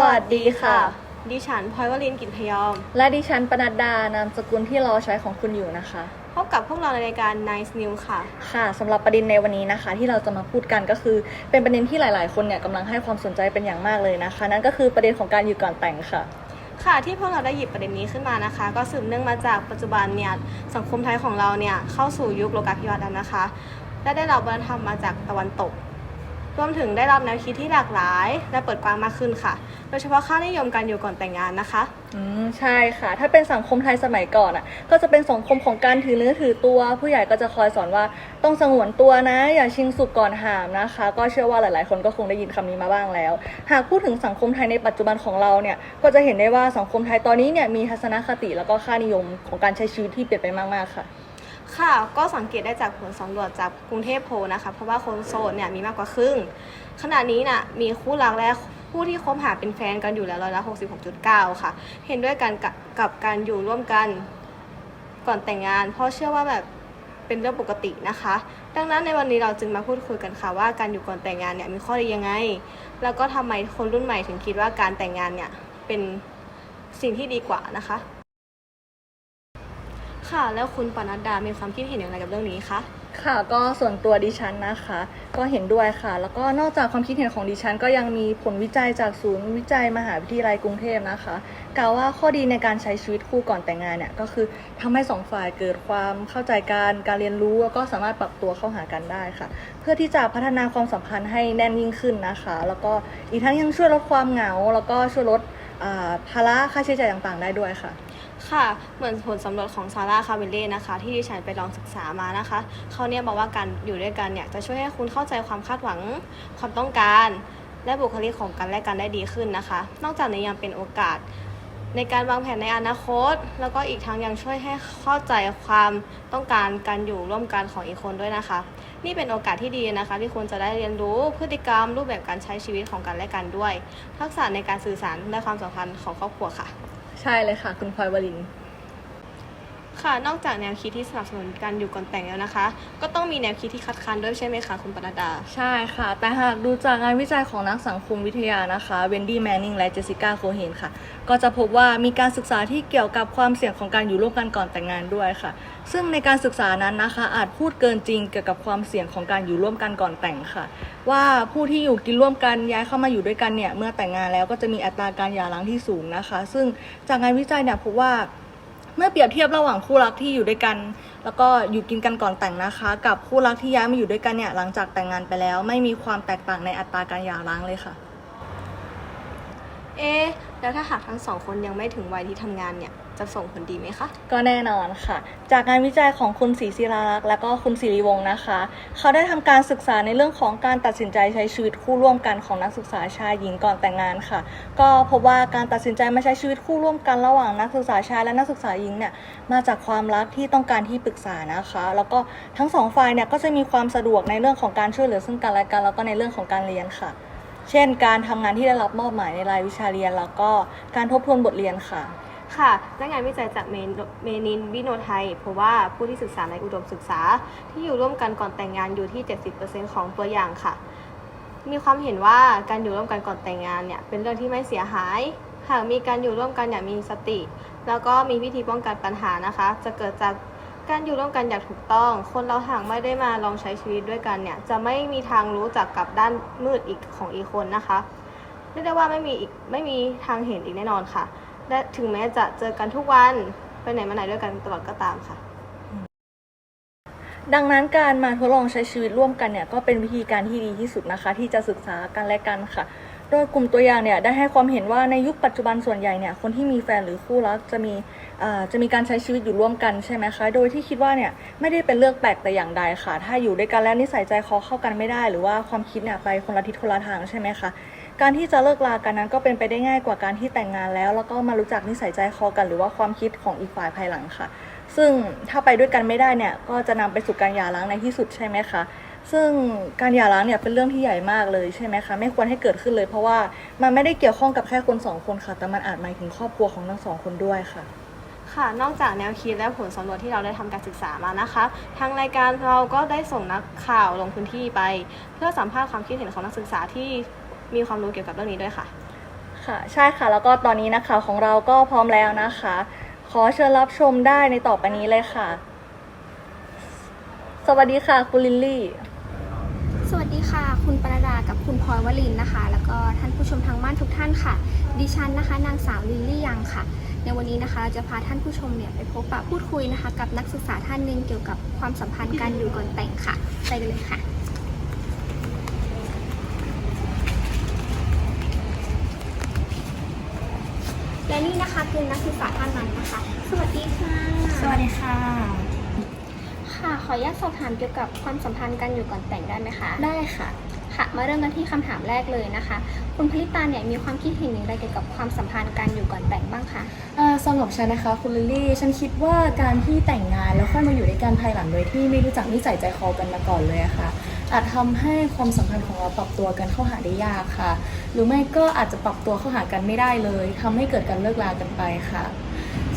วัสดีค่ะ ดิฉันพลอยวลินกินพยอม และดิฉันปนัดดานามสกุลที่รอใช้ของคุณอยู่นะคะ พบกับพวกเราในรายการ Nice News ค่ะ ค่ะสำหรับประเด็นในวันนี้นะคะ ที่เราจะมาพูดกันก็คือ เป็นประเด็นที่หลาย ๆ คนเนี่ยกำลังให้ความสนใจเป็นอย่างมากเลยนะคะ นั่นก็คือประเด็นของการอยู่ก่อนแต่งค่ะค่ะที่พวกเราได้หยิบประเด็นนี้ขึ้นมานะคะ ก็สืบเนื่องมาจากปัจจุบันเนี่ยสังคมไทยของเราเนี่ยเข้าสู่ยุคโลกาภิวัตน์แล้วนะคะ และได้รับวัฒนธรรมมาจากตะวันตก รวมถึงได้รับแนวคิดที่หลากหลาย และเปิดกว้างมากขึ้นค่ะ โดยเฉพาะค่านิยมการอยู่ก่อนแต่งงานนะคะ อืมใช่ค่ะ ถ้าเป็นสังคมไทยสมัยก่อนอะ ก็จะเป็นสังคมของการถือเนื้อถือตัว ผู้ใหญ่ก็จะคอยสอนว่าต้องสงวนตัวนะ อย่าชิงสุกก่อนหามนะคะ ก็เชื่อว่าหลาย ๆ คนก็คงได้ยินคำนี้มาบ้างแล้ว หากพูดถึงสังคมไทยในปัจจุบันของเราเนี่ย ก็จะเห็นได้ว่าสังคมไทยตอนนี้เนี่ยมีทัศนคติแล้วก็ค่านิยมของการใช้ชีวิตที่เปลี่ยนไปมาก ๆ ค่ะ ค่ะ ก็สังเกตได้จากผลสำรวจจากกรุงเทพโพลนะคะ เพราะว่าคนโสดเนี่ยมีมากกว่าครึ่ง ขณะนี้น่ะมีคู่รักและผู้ที่คบหาเป็นแฟนกันอยู่แล้วร้อยละ66.9 ค่ะ เห็นด้วยกันกับกับการอยู่ร่วมกันก่อนแต่งงาน เพราะเชื่อว่าแบบเป็นเรื่องปกตินะคะ ดังนั้นในวันนี้เราจึงมาพูดคุยกันค่ะว่าการอยู่ก่อนแต่งงานเนี่ยมีข้อดียังไง แล้วก็ทำไมคนรุ่นใหม่ถึงคิดว่าการแต่งงานเนี่ยเป็นสิ่งที่ดีกว่านะคะ ค่ะ แล้วคุณปนัดดา มีความคิดเห็นอย่างไรกับเรื่องนี้คะ ค่ะก็ส่วนตัวดิฉันนะคะ ก็เห็นด้วยค่ะ แล้วก็นอกจากความคิดเห็นของดิฉัน ก็ยังมีผลวิจัยจากศูนย์วิจัยมหาวิทยาลัยกรุงเทพนะคะกล่าวว่าข้อดีในการใช้ชีวิตคู่ก่อนแต่งงานเนี่ยก็คือทำให้สองฝ่ายเกิดความเข้าใจกันการเรียนรู้แล้วก็สามารถปรับตัวเข้าหากันได้ค่ะ เพื่อที่จะพัฒนาความสัมพันธ์ให้แน่นยิ่งขึ้นนะคะ แล้วก็อีกทั้งยังช่วยลดความเหงา แล้วก็ช่วยลดอ่าภาระค่าใช้จ่ายต่างๆ ได้ด้วยค่ะ ค่ะ เหมือนผลสำรวจของซาร่าคาเวเล่นะคะ ที่ดิฉันไปลองศึกษามานะคะเขาเนี่ยบอกว่าการอยู่ด้วยกันเนี่ยจะช่วยให้คุณเข้าใจความคาดหวังความต้องการ และบุคลิกของกันและกันได้ดีขึ้นนะคะ นอกจากนี้ยังเป็นโอกาส ในการวางแผนในอนาคต แล้วก็อีกทั้งยังช่วยให้เข้าใจความต้องการการอยู่ร่วมกันของอีกคนด้วยนะคะ นี่เป็นโอกาสที่ดีนะคะ ที่คุณจะได้เรียนรู้พฤติกรรม รูปแบบการใช้ชีวิตของกันและกันด้วย ทักษะในการสื่อสารและความสัมพันธ์ของครอบครัวค่ะ ใช่เลยค่ะ คุณพลอยวลิน ค่ะ นอกจากแนวคิดที่สนับสนุนการอยู่ก่อนแต่งแล้วนะคะ ก็ต้องมีแนวคิดที่คัดค้านด้วยใช่ไหมคะคุณปนัดดา ใช่ค่ะ แต่หากดูจากงานวิจัยของนักสังคมวิทยานะคะเวนดี้แมนนิงและเจสสิก้าโคเฮนค่ะ ก็จะพบว่ามีการศึกษาที่เกี่ยวกับความเสี่ยงของการอยู่ร่วมกันก่อนแต่งงานด้วยค่ะ ซึ่งในการศึกษานั้นนะคะ อาจพูดเกินจริงเกี่ยวกับความเสี่ยงของการอยู่ร่วมกันก่อนแต่งค่ะ ว่าผู้ที่อยู่กินร่วมกันย้ายเข้ามาอยู่ด้วยกันเนี่ยเมื่อแต่งงานแล้วก็จะมีอัตราการหย่าร้างที่สูงนะคะ ซึ่งจากงานวิจัยเนี่ยพบว่า เมื่อเปรียบเทียบระหว่างคู่รักที่อยู่ด้วยกัน แล้วก็อยู่กินกันก่อนแต่งนะคะ กับคู่รักที่ย้ายมาอยู่ด้วยกันเนี่ยหลังจากแต่งงานไปแล้ว ไม่มีความแตกต่างในอัตราการหย่าร้างเลยค่ะ เอ๊ะแล้วถ้าหากทั้งสองคนยังไม่ถึงวัยที่ทำงานเนี่ย จะส่งผลดีไหมคะ ก็แน่นอนค่ะ จากงานวิจัยของคุณศรีศิลาลักษ์และก็คุณศิริวงศ์นะคะ เขาได้ทำการศึกษาในเรื่องของการตัดสินใจใช้ชีวิตคู่ร่วมกันของนักศึกษาชายหญิงก่อนแต่งงานค่ะ ก็พบว่าการตัดสินใจมาใช้ชีวิตคู่ร่วมกันระหว่างนักศึกษาชายและนักศึกษาหญิงเนี่ยมาจากความรักที่ต้องการที่ปรึกษานะคะ แล้วก็ทั้งสองฝ่ายเนี่ยก็จะมีความสะดวกในเรื่องของการช่วยเหลือซึ่งกันและกันแล้วก็ในเรื่องของการเรียนค่ะ เช่น การทำงานที่ได้รับมอบหมายในรายวิชาเรียน แล้วก็การทบทวนบทเรียนค่ะ ค่ะและงานวิจัยจากเมนเมนินวิโนไทยเพราะว่าผู้ที่ศึกษาในอุดมศึกษา ที่อยู่ร่วมกันก่อนแต่งงานอยู่ที่ 70%ของตัวอย่างค่ะ มีความเห็นว่าการอยู่ร่วมกันก่อนแต่งงานเนี่ยเป็นเรื่องที่ไม่เสียหาย หากมีการอยู่ร่วมกันอย่างมีสติ แล้วก็มีวิธีป้องกันปัญหานะคะ จะเกิดจาก การอยู่ร่วมกันอย่างถูกต้อง คนเราหากไม่ได้มาลองใช้ชีวิตด้วยกันเนี่ย จะไม่มีทางรู้จักกับด้านมืดอีกของอีกคนนะคะเรียกได้ว่าไม่มีอีกไม่มีทางเห็นอีกแน่นอนค่ะ และถึงแม้จะเจอกันทุกวันไปไหนมาไหนด้วยกันตลอดก็ตามค่ะ ดังนั้นการมาทดลองใช้ชีวิตร่วมกันเนี่ยก็เป็นวิธีการที่ดีที่สุดนะคะ ที่จะศึกษากันและกันค่ะ โดยกลุ่มตัวอย่างเนี่ยได้ให้ความเห็นว่าในยุคปัจจุบันส่วนใหญ่เนี่ยคนที่มีแฟนหรือคู่รักจะมี จะมีการใช้ชีวิตอยู่ร่วมกันใช่ไหมคะ โดยที่คิดว่าเนี่ยไม่ได้เป็นเรื่องแปลกแต่อย่างใดค่ะ ถ้าอยู่ด้วยกันแล้วนิสัยใจคอเข้ากันไม่ได้ หรือว่าความคิดเนี่ยไปคนละทิศคนละทางใช่ไหมคะ การที่จะเลิกลากันนั้นก็เป็นไปได้ง่ายกว่าการที่แต่งงานแล้ว แล้วก็มารู้จักนิสัยใจคอกัน หรือว่าความคิดของอีกฝ่ายภายหลังค่ะ ซึ่งถ้าไปด้วยกันไม่ได้เนี่ยก็จะนำไปสู่การหย่าร้างในที่สุดใช่ไหมคะซึ่งการหย่าร้างเนี่ยเป็นเรื่องที่ใหญ่มากเลยใช่ไหมคะไม่ควรให้เกิดขึ้นเลยเพราะว่ามันไม่ได้เกี่ยวข้องกับแค่คนสองคนค่ะ แต่มันอาจหมายถึงครอบครัวของทั้งสองคนด้วยค่ะ ค่ะ นอกจากแนวคิดและผลสำรวจที่เราได้ทำการศึกษามานะคะ ทางรายการเราก็ได้ส่งนักข่าวลงพื้นที่ไป เพื่อสัมภาษณ์ความคิดเห็นของนักศึกษาที่มีความรู้เกี่ยวกับเรื่องนี้ด้วยค่ะ ค่ะ ใช่ค่ะ แล้วก็ตอนนี้นะคะของเราก็พร้อมแล้วนะคะ ขอเชิญรับชมได้ในต่อไปนี้เลยค่ะ สวัสดีค่ะคุณลิลลี่ สวัสดีค่ะ คุณปรดากับคุณพลอยวลินนะคะ แล้วก็ท่านผู้ชมทางบ้านทุกท่านค่ะ ดิฉันนะคะ นางสาวลิลลี่ยังค่ะ ในวันนี้นะคะเราจะพาท่านผู้ชมเนี่ยไปพบปะพูดคุยนะคะ กับนักศึกษาท่านหนึ่งเกี่ยวกับความสัมพันธ์การอยู่ก่อนแต่งค่ะ ไปกันเลยค่ะ และนี่นะคะคือนักศึกษาท่านนั้นนะคะ สวัสดีค่ะ สวัสดีค่ะ ค่ะ ขออนุญาตสอบถามเกี่ยวกับความสัมพันธ์การอยู่ก่อนแต่งได้ไหมคะ ได้ค่ะ ค่ะ มาเริ่มกันที่คำถามแรกเลยนะคะ คุณผลิตาเนี่ยมีความคิดเห็นอย่างไรเกี่ยวกับความสัมพันธ์การอยู่ก่อนแต่งบ้างคะสำหรับฉันนะคะคุณลิลี่ฉันคิดว่าการที่แต่งงานแล้วค่อยมาอยู่ด้วยกันภายหลังโดยที่ไม่รู้จักนิสัยใจคอกันมาก่อนเลยะค่ะอาจทำให้ความสัมพันธ์ของเราปรับตัวกันเข้าหาได้ยากค่ะ หรือไม่ก็อาจจะปรับตัวเข้าหากันไม่ได้เลยทำให้เกิดการเลิกลากันไปค่ะ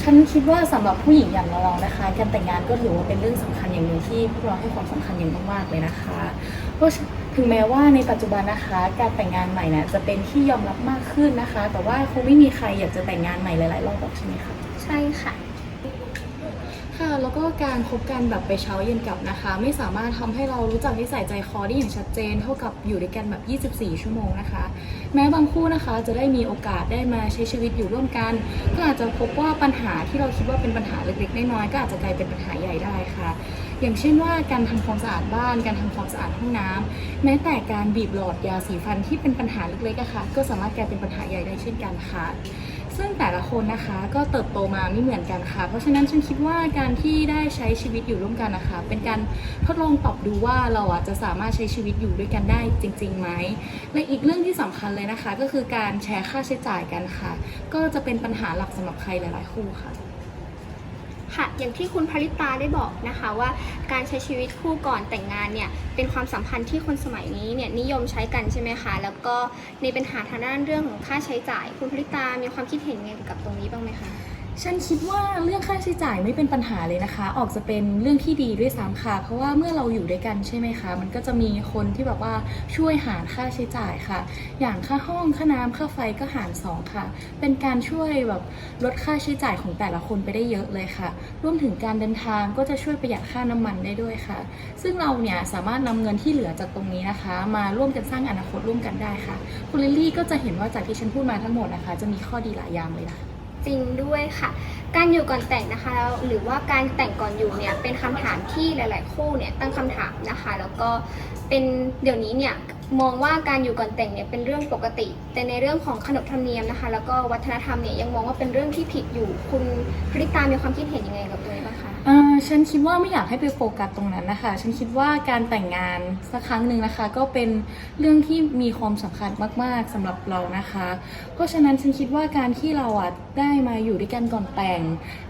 ฉันคิดว่าสำหรับผู้หญิงอย่างเราๆนะคะ การแต่งงานก็ถือว่าเป็นเรื่องสำคัญอย่างหนึ่งที่พวกเราให้ความสำคัญอย่างมากๆเลยนะคะเพราะ ถึงแม้ว่าในปัจจุบันนะคะ การแต่งงานใหม่เนี่ยจะเป็นที่ยอมรับมากขึ้นนะคะ แต่ว่าคงไม่มีใครอยากจะแต่งงานใหม่หลายๆรอบหรอกใช่ไหมคะใช่ค่ะค่ะแล้วก็การคบกันแบบไปเช้าเย็นกลับนะคะ ไม่สามารถทำให้เรารู้จักนิสัยใจคอได้อย่างชัดเจน เท่ากับอยู่ด้วยกันแบบ 24 ชั่วโมงนะคะ แม้บางคู่นะคะจะได้มีโอกาสได้มาใช้ชีวิตอยู่ร่วมกัน ก็อาจจะพบว่าปัญหาที่เราคิดว่าเป็นปัญหาเล็กๆน้อยๆก็อาจจะกลายเป็นปัญหาใหญ่ได้ค่ะ อย่างเช่นว่าการทำความสะอาดบ้าน การทำความสะอาดห้องน้ำแม้แต่การบีบหลอดยาสีฟันที่เป็นปัญหาเล็กๆอะค่ะ ก็สามารถกลายเป็นปัญหาใหญ่ได้เช่นกันค่ะซึ่งแต่ละคนนะคะก็เติบโตมาไม่เหมือนกันค่ะ เพราะฉะนั้นฉันคิดว่าการที่ได้ใช้ชีวิตอยู่ร่วมกันนะคะ เป็นการทดลองปรับดูว่าเราอะจะสามารถใช้ชีวิตอยู่ด้วยกันได้จริงๆไหมและอีกเรื่องที่สำคัญเลยนะคะ ก็คือการแชร์ค่าใช้จ่ายกันค่ะ ก็จะเป็นปัญหาหลักสำหรับใครหลายๆคู่ค่ะ ค่ะอย่างที่คุณภริตาได้บอกนะคะว่าการใช้ชีวิตคู่ก่อนแต่งงานเนี่ยเป็นความสัมพันธ์ที่คนสมัยนี้เนี่ยนิยมใช้กันใช่ไหมคะแล้วก็ในปัญหาทางด้านเรื่องของค่าใช้จ่าย คุณภริตามีความคิดเห็นไงเกี่ยวกับตรงนี้บ้างไหมคะ ฉันคิดว่าเรื่องค่าใช้จ่ายไม่เป็นปัญหาเลยนะคะ ออกจะเป็นเรื่องที่ดีด้วยซ้ำค่ะ เพราะว่าเมื่อเราอยู่ด้วยกันใช่ไหมคะ มันก็จะมีคนที่แบบว่าช่วยหารค่าใช้จ่ายค่ะ อย่างค่าห้องค่าน้ำค่าไฟก็หารสองค่ะ เป็นการช่วยแบบลดค่าใช้จ่ายของแต่ละคนไปได้เยอะเลยค่ะ รวมถึงการเดินทางก็จะช่วยประหยัดค่าน้ำมันได้ด้วยค่ะ ซึ่งเราเนี่ยสามารถนำเงินที่เหลือจากตรงนี้นะคะ มาร่วมกันสร้างอนาคตร่วมกันได้ค่ะคุณลิลลี่ก็จะเห็นว่าจากที่ฉันพูดมาทั้งหมดนะคะ จะมีข้อดีหลายอย่างเลยนะคะ จริงด้วยค่ะ การอยู่ก่อนแต่งนะคะแล้วหรือว่าการแต่งก่อนอยู่เนี่ยเป็นคำถามที่หลาย ๆ คู่เนี่ยตั้งคำถามนะคะ แล้วก็เป็นเดี๋ยวนี้เนี่ยมองว่าการอยู่ก่อนแต่งเนี่ยเป็นเรื่องปกติ แต่ในเรื่องของขนบธรรมเนียมนะคะ แล้วก็วัฒนธรรมเนี่ยยังมองว่าเป็นเรื่องที่ผิดอยู่คุณพริตามีความคิดเห็นยังไงกับตรงนี้บ้าง คะอ่าฉันคิดว่าไม่อยากให้ไปโฟกัสตรงนั้นนะคะ ฉันคิดว่าการแต่งงานสักครั้งหนึ่งนะคะ ก็เป็นเรื่องที่มีความสำคัญมากๆสำหรับเรานะคะ เพราะฉะนั้นฉันคิดว่าการที่เราอะได้มาอยู่ด้วยกันก่อนแต่ง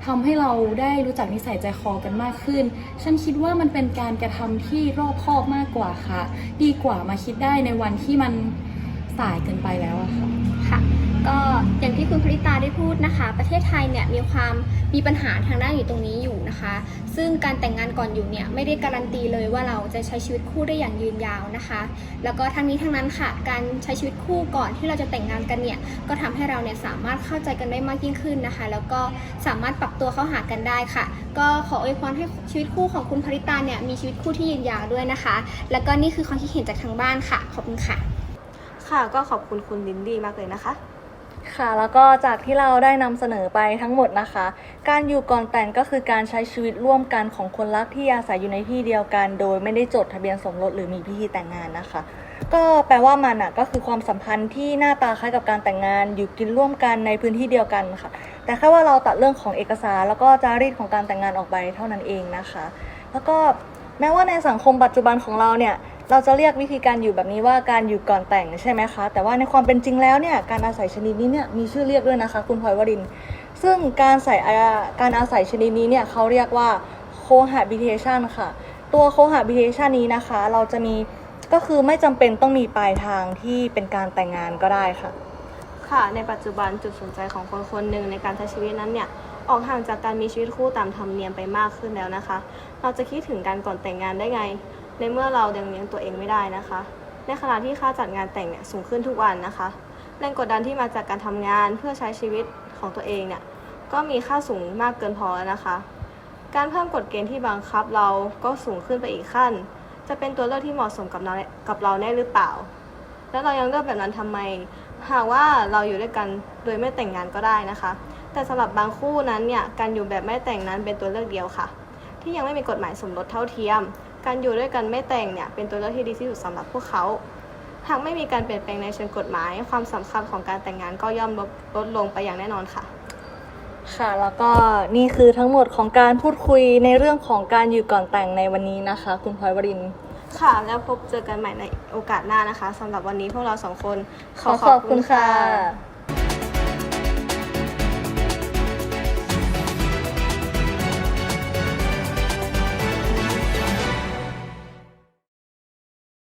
ทำให้เราได้รู้จักนิสัยใจคอกันมากขึ้น ฉันคิดว่ามันเป็นการกระทำที่รอบคอบมากกว่าค่ะ ดีกว่ามาคิดได้ในวันที่มันสายเกินไปแล้วอะค่ะ พูดนะคะ ประเทศไทยเนี่ยมีความมีปัญหาทางด้านอยู่ตรงนี้อยู่นะคะ ซึ่งการแต่งงานก่อนอยู่เนี่ยไม่ได้การันตีเลยว่าเราจะใช้ชีวิตคู่ได้อย่างยืนยาวนะคะ แล้วก็ทั้งนี้ทั้งนั้นค่ะ การใช้ชีวิตคู่ก่อนที่เราจะแต่งงานกันเนี่ยก็ทำให้เราเนี่ยสามารถเข้าใจกันได้มากยิ่งขึ้นนะคะ แล้วก็สามารถปรับตัวเข้าหากันได้ค่ะ ก็ขออวยพรให้ชีวิตคู่ของคุณพริตาเนี่ยมีชีวิตคู่ที่ยืนยาวด้วยนะคะ แล้วก็นี่คือความคิดเห็นจากทางบ้านค่ะ ขอบคุณค่ะ ค่ะก็ขอบคุณคุณลินดี้มากเลยนะคะ ค่ะแล้วก็จากที่เราได้นำเสนอไปทั้งหมดนะคะ การอยู่ก่อนแต่งก็คือการใช้ชีวิตร่วมกันของคนรักที่อาศัยอยู่ในที่เดียวกัน โดยไม่ได้จดทะเบียนสมรสหรือมีพิธีแต่งงานนะคะ ก็แปลว่ามันอะก็คือความสัมพันธ์ที่หน้าตาคล้ายกับการแต่งงาน อยู่กินร่วมกันในพื้นที่เดียวกันค่ะ แต่แค่ว่าเราตัดเรื่องของเอกสารแล้วก็จารีตของการแต่งงานออกไปเท่านั้นเองนะคะ แล้วก็แม้ว่าในสังคมปัจจุบันของเราเนี่ย เราจะเรียกวิธีการอยู่แบบนี้ว่าการอยู่ก่อนแต่งใช่ไหมคะ แต่ว่าในความเป็นจริงแล้วเนี่ยการอาศัยชนิดนี้เนี่ยมีชื่อเรียกด้วยนะคะ คุณพลอยวริน ซึ่งการใส่การอาศัยชนิดนี้เนี่ยเขาเรียกว่า cohabitation ค่ะ ตัว cohabitation นี้นะคะ เราจะมีก็คือไม่จำเป็นต้องมีปลายทางที่เป็นการแต่งงานก็ได้ค่ะ ค่ะในปัจจุบันจุดสนใจของคนคนหนึ่งในการใช้ชีวิตนั้นเนี่ยออกห่างจากการมีชีวิตคู่ตามธรรมเนียมไปมากขึ้นแล้วนะคะ เราจะคิดถึงการก่อนแต่งงานได้ไง ในเมื่อเรายังเลี้ยงตัวเองไม่ได้นะคะ ในขณะที่ค่าจัดงานแต่งเนี่ยสูงขึ้นทุกวันนะคะ แรงกดดันที่มาจากการทำงานเพื่อใช้ชีวิตของตัวเองเนี่ยก็มีค่าสูงมากเกินพอแล้วนะคะ การเพิ่มกฎเกณฑ์ที่บังคับเราก็สูงขึ้นไปอีกขั้น จะเป็นตัวเลือกที่เหมาะสมกับเรากับเราแน่หรือเปล่า แล้วเรายังเลือกแบบนั้นทำไม หากว่าเราอยู่ด้วยกันโดยไม่แต่งงานก็ได้นะคะ แต่สำหรับบางคู่นั้นเนี่ยการอยู่แบบไม่แต่งนั้นเป็นตัวเลือกเดียวค่ะ ที่ยังไม่มีกฎหมายสมรสเท่าเทียม การอยู่ด้วยกันไม่แต่งเนี่ยเป็นตัวเลือกที่ดีที่สุดสำหรับพวกเขา หากไม่มีการเปลี่ยนแปลงในเชิงกฎหมาย ความสำคัญของการแต่งงานก็ย่อมลดลดลงไปอย่างแน่นอนค่ะ ค่ะแล้วก็นี่คือทั้งหมดของการพูดคุยในเรื่องของการอยู่ก่อนแต่งในวันนี้นะคะ คุณพลอยวรินทร์ค่ะแล้วพบเจอกันใหม่ในโอกาสหน้านะคะสำหรับวันนี้พวกเราสองคนขอขอบคุณค่ะ